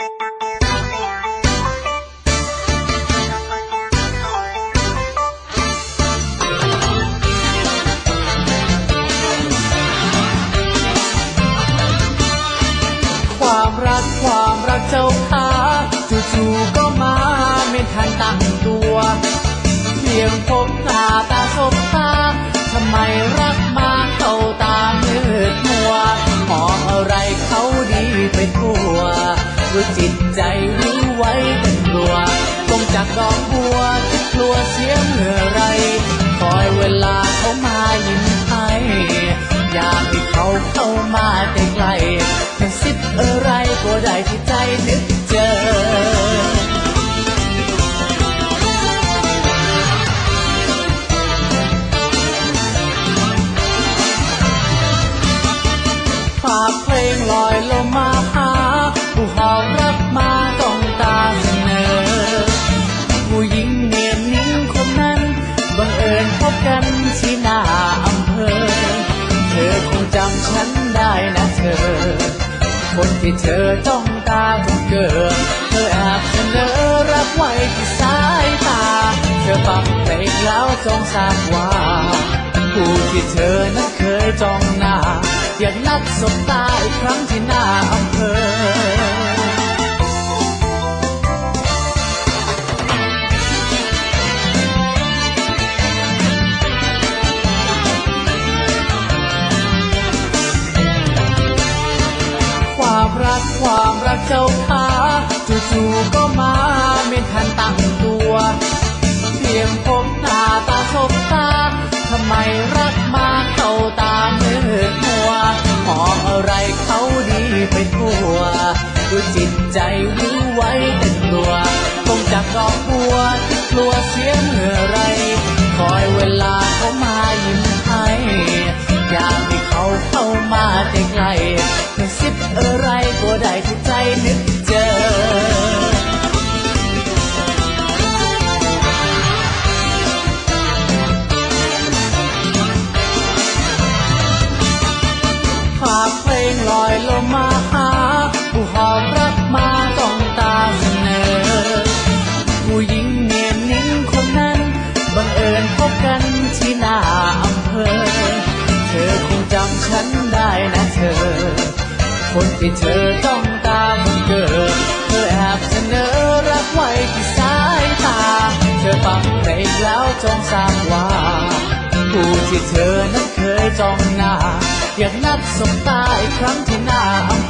ความรักความรักเจ้าขาจู่ๆก็มาไม่ทันตั้งตัว เพียงพบหน้าตา รู้จิตใจวิวไว้เป็นกลัวคงจากดอกบัวที่กลัวเสียเมื่อไรคอยเวลาเขามายิ้มให้อยากให้เขาเข้ามาใกล้ๆเป็นสิบอะไรก็ได้ที่ใจนึก ที่เธอต้องตาจนเกิดเธอแอบเสนอรักไว้ที่สายตา เธอฟังเพลงแล้วจงทราบว่า ผู้ที่เธอนั้นเคยจ้องหน้า อยากนัดสบตาอีกครั้งที่หน้า ความรักเจ้าขาจู่ๆก็มาไม่ทันตั้งตัว เพียงพบหน้าตาสบตาทำไมรักมาเข้าตาเมื่ดมัวมองอะไรเขาดีไปทั่วดูจิตใจวิวไว้แต่กลัวคงจากดอกบัวที่กลัวเสียเมื่อ ฉันได้นะเธอ คนที่เธอต้องตามเกิด เธอแอบเสนอรักไว้ที่สายตา เธอฟังเพลงแล้วจงทราบว่า ผู้ที่เธอนั้นเคยจองหน้า อยากนัดสบตาอีกครั้งที่หน้าอำเภ